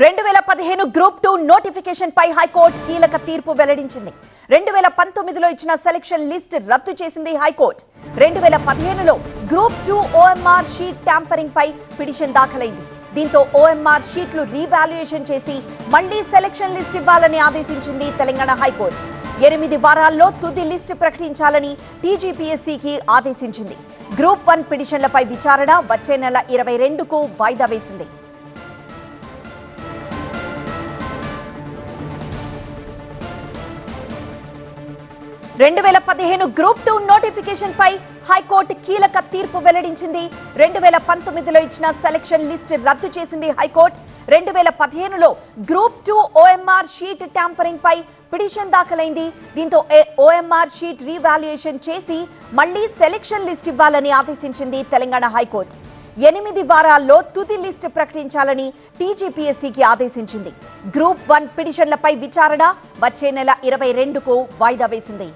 రెండు వేల పదిహేను గ్రూప్ టూ నోటిఫికేషన్ పై హైకోర్టు కీలక తీర్పు వెల్లడించింది. రెండు వేల పంతొమ్మిదిలో ఇచ్చిన సెలక్షన్ లిస్ట్ రద్దు చేసింది హైకోర్టు. రెండు వేల పదిహేనులో group two OMR sheet tampering పై పిటిషన్ దాఖలైంది. దీంతో ఓఎంఆర్ షీట్లు రీవాల్యుయేషన్ చేసి మళ్ళీ సెలక్షన్ లిస్ట్ ఇవ్వాలని ఆదేశించింది తెలంగాణ హైకోర్టు. ఎనిమిది వారాల్లో తుది లిస్టు ప్రకటించాలని టీజీపీఎస్సీకి ఆదేశించింది. గ్రూప్ వన్ పిటిషన్లపై విచారణ వచ్చే నెల ఇరవై రెండుకు వాయిదా వేసింది. రెండు వేల పదిహేను గ్రూప్ టూ నోటిఫికేషన్ పై హైకోర్టు కీలక తీర్పు వెల్లడించింది. రెండు వేల పంతొమ్మిదిలో ఇచ్చిన సెలక్షన్ లిస్ట్ రద్దు చేసింది హైకోర్టు. రెండు వేల పదిహేనులో group two OMR sheet tampering పై పిటిషన్ దాఖలైంది. దీంతో ఓఎంఆర్ షీట్ రీవాల్యుయేషన్ చేసి మళ్ళీ సెలక్షన్ లిస్ట్ ఇవ్వాలని ఆదేశించింది తెలంగాణ హైకోర్టు. ఎనిమిది వారాల్లో తుది లిస్టు ప్రకటించాలని టీజీపీఎస్సీకి ఆదేశించింది. గ్రూప్ వన్ పిటిషన్లపై విచారణ వచ్చే నెల ఇరవై రెండుకు వాయిదా వేసింది.